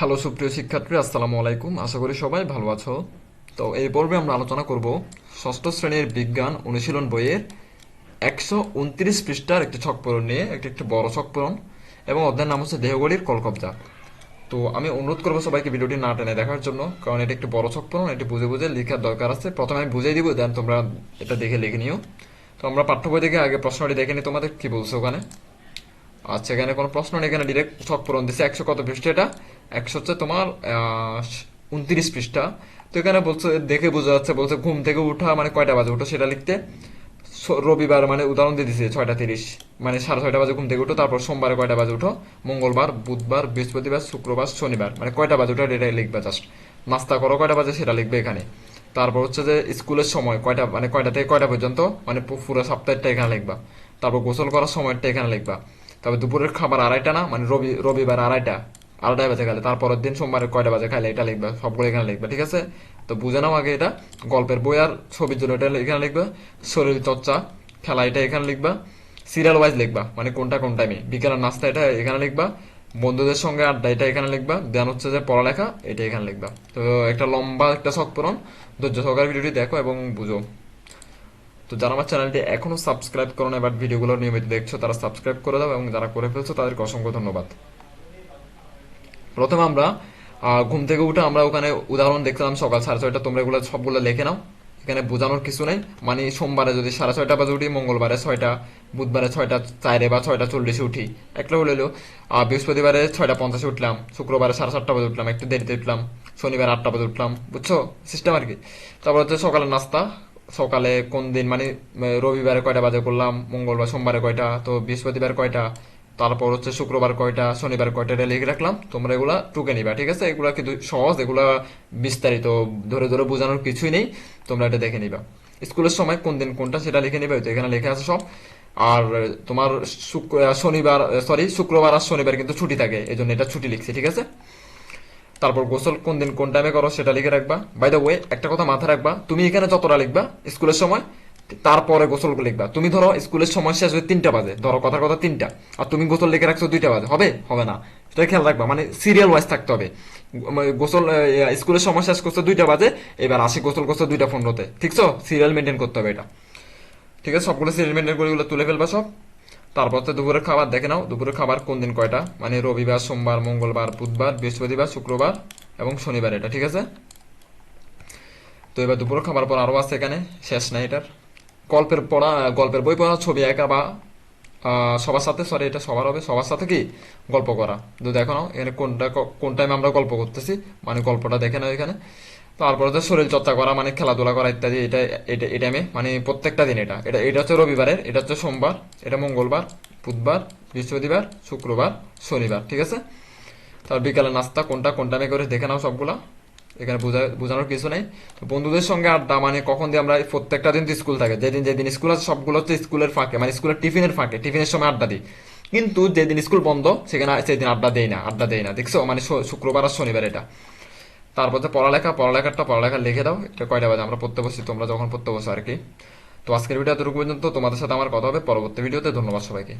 Hello, সুপ্রিয় শিক্ষার্থী, আসসালামু আলাইকুম। আশা করি সবাই ভালো আছো। তো এই পর্বে আমরা আলোচনা করব ষষ্ঠ শ্রেণির বিজ্ঞান অনুশীলন বইয়ের একশো উনত্রিশ পৃষ্ঠার একটি ছকপূরণ নিয়ে, একটি একটি বড় ছকপূরণ এবং অধ্যায়ের নাম হচ্ছে দেহগড়ির কলকবজা। তো আমি অনুরোধ করব সবাইকে ভিডিওটি না টেনে দেখার জন্য, কারণ এটা একটি বড় ছকপূরণ, এটি বুঝে বুঝে লেখার দরকার আছে। প্রথমে আমি বুঝিয়ে দিব, দেন তোমরা এটা দেখে লিখে নিও। তো আমরা পাঠ্য বই থেকে আগে প্রশ্নটি দেখে নিই, তোমাদের কি বলছো ওখানে? আচ্ছা এখানে কোনো প্রশ্ন নেই, এখানে ডিরেক্ট ছক পূরণ দিছে, একশো কত পৃষ্ঠা এটা? একশো হচ্ছে তোমার উনত্রিশ পৃষ্ঠা। তো এখানে বলছে, দেখে বোঝা যাচ্ছে, বলছে ঘুম থেকে উঠা মানে কয়টা বাজে? উঠো সেটা লিখতে। রবিবার মানে উদাহরণ দিয়ে দিছে, ছয়টা তিরিশ। মানে সাড়ে ছয়টা বাজে ঘুম থেকে উঠো, তারপর সোমবার কয়টা বাজে উঠো? মঙ্গলবার, বুধবার, বৃহস্পতিবার, শুক্রবার, শনিবার। মানে কয়টা বাজে উঠো এটা লিখবে জাস্ট নাস্তা করো, কয়টা বাজে সেটা লিখবে এখানে। তারপর হচ্ছে যে স্কুলের সময়, কয়টা মানে কয়টা থেকে কয়টা পর্যন্ত? মানে পুরো সপ্তাহটা এখানে লিখবা। তারপর গোসল করার সময়টা এখানে লিখবা। তারপর দুপুরের খাবার আড়াইটা না? মানে রবি, রবিবার আড়াইটা। আড়াইটা বাজে গেলে। তারপরের দিন সোমবারে কয়টা বাজে খাইলে এটা লিখবে, সবগুলো এখানে লিখবে, ঠিক আছে? তো বুঝে নাও আগে এটা। গল্পের বই আর ছবির জন্য এটা এখানে লিখবে। শরীর চর্চা, খেলা এটা এখানে লিখবা। সিরিয়াল ওয়াইজ লিখবা মানে কোনটা কোন টাইমে বিকেলের নাস্তা এটা এখানে লিখবা। বন্ধুদের সঙ্গে আড্ডা এটা এখানে লিখবা। দেন হচ্ছে যে পড়ালেখা, এটা এখানে লিখবা। তো একটা লম্বা একটা শখ পূরণ। ধৈর্য সহকারে ভিডিওটি দেখো এবং বুঝো। তো যারা আমার চ্যানেলটি এখনও সাবস্ক্রাইব করো না এবার ভিডিওগুলো নিয়মিত দেখছ, তারা সাবস্ক্রাইব করে দাও এবং যারা করে ফেলছো, তাদেরকে অসংখ্য ধন্যবাদ। প্রথমে আমরা ঘুম থেকে উঠে আমরা ওখানে উদাহরণ দেখলাম সকাল সাড়ে ছয়টা, তোমরা এগুলো সবগুলো লিখে নাও। এখানে বোঝানোর কিছু নেই মানে সোমবারে যদি সাড়ে ছয়টা বাজে উঠি, মঙ্গলবারে ছয়টা, বুধবারে ছয়টা চারে বা ছয়টা চল্লিশে উঠি। একটা হলো বৃহস্পতিবারে ছয়টা পঞ্চাশে উঠলাম, শুক্রবারে সাড়ে সাতটা বাজে উঠলাম, একটু দেরিতে উঠলাম, শনিবার আটটা বাজে উঠলাম, বুঝছ? সিস্টেম আর কি। তারপর হচ্ছে সকালের নাস্তা, সকালে কোন দিন মানে রবিবারে কয়টা বাজে করলাম, মঙ্গলবার, সোমবারে কয়টা, তো বৃহস্পতিবার কয়টা তারপর হচ্ছে শুক্রবার কয়টা, শনিবার কয়টা এটা লিখে রাখলাম। তোমরা এগুলা টুকে নিবা, ঠিক আছে? এগুলা কিন্তু সহজ, এগুলা বিস্তারিত ধরে ধরে বোঝানোর কিছুই নেই। তোমরা এটা দেখে নিবা। স্কুলের সময় কোন দিন কোনটা সেটা লিখে নিবে এখানে লেখা আছে সব। আর তোমার শনিবার সরি শুক্রবার আর শনিবার কিন্তু ছুটি থাকে এই জন্য এটা ছুটি লিখছি, ঠিক আছে? তারপর গোসল কোন দিন কোন টাইমে করো সেটা লিখে রাখবা। বাই দ্য ওয়ে একটা কথা মাথায় রাখবা, তুমি এখানে যতটা লিখবা স্কুলের সময় তারপরে গোসল লিখবা। তুমি ধরো স্কুলের সময় শেষ হয়ে তিনটা বাজে। ধরো কথার কথা তিনটা। আর তুমি গোসল লিখে রাখছো দুইটা বাজে। হবে? হবে না। সেটা খেয়াল রাখবা। মানে সিরিয়াল ওয়াইজ থাকতে হবে। গোসল স্কুলের সময় শেষ করছ দুইটা বাজে, এবার আসি গোসল করছ দুইটা পনেরোতে। ঠিক তো সিরিয়াল মেনটেন করতে হবে এটা। ঠিক আছে? সবগুলো সিরিয়াল মেনটেন করে এগুলো তুলে ফেলবা সব। তারপর তো দুপুরের খাবার দেখে নাও। দুপুরের খাবার কোন দিন কয়টা? মানে রবিবার, সোমবার, মঙ্গলবার, বুধবার, বৃহস্পতিবার, শুক্রবার এবং শনিবার এটা। ঠিক আছে? তো এবার দুপুরের খাবার পর আরও আছে এখানে। শেষ নাই এটার। গল্পের পড়া, গল্পের বই পড়া ছবি একা বা সবার সাথে? সরি এটা সবার হবে। সবার সাথে কি? গল্প করা। তো দেখো নাও এখানে কোনটা কোন টাইমে আমরা গল্প করতেছি? মানে গল্পটা দেখে নাও এখানে। তারপরে তো শরীর চর্চা করা মানে খেলাধুলা করা ইত্যাদি, এটা এটা, এই টাইমে মানে প্রত্যেকটা দিন এটা। এটা এটা হচ্ছে রবিবারের, এটা হচ্ছে সোমবার, এটা মঙ্গলবার, বুধবার, বৃহস্পতিবার, শুক্রবার, শনিবার, ঠিক আছে? তার বিকালে নাস্তা কোনটা, কোন টাইমে করে দেখে নাও সবগুলা। এখানে বোঝা, বোঝানোর কিছু নেই। বন্ধুদের সঙ্গে আড্ডা মানে কখন দিয়ে আমরা প্রত্যেকটা দিন স্কুল থাকে। যেদিন যেদিন স্কুল আছে, সবগুলো হচ্ছে স্কুলের ফাঁকে মানে স্কুলের টিফিনের ফাঁকে। টিফিনের সময় আড্ডা দিই। কিন্তু যেদিন স্কুল বন্ধ, সেখানে সেদিন আড্ডা দেয় না, আড্ডা দেয় না। দেখছ? মানে শুক্রবার আর শনিবার এটা। তারপর তো পড়ালেখা পড়ালেখাটা পড়ালেখা লিখে দাও। এটা কয়টা বাজে? আমরা পড়তে বসি তোমরা যখন পড়তে বসো আর কি। তো আজকের ভিডিও এতটুকু পর্যন্ত। তোমাদের সাথে আমার কথা হবে। পরবর্তী ভিডিওতে ধন্যবাদ সবাইকে।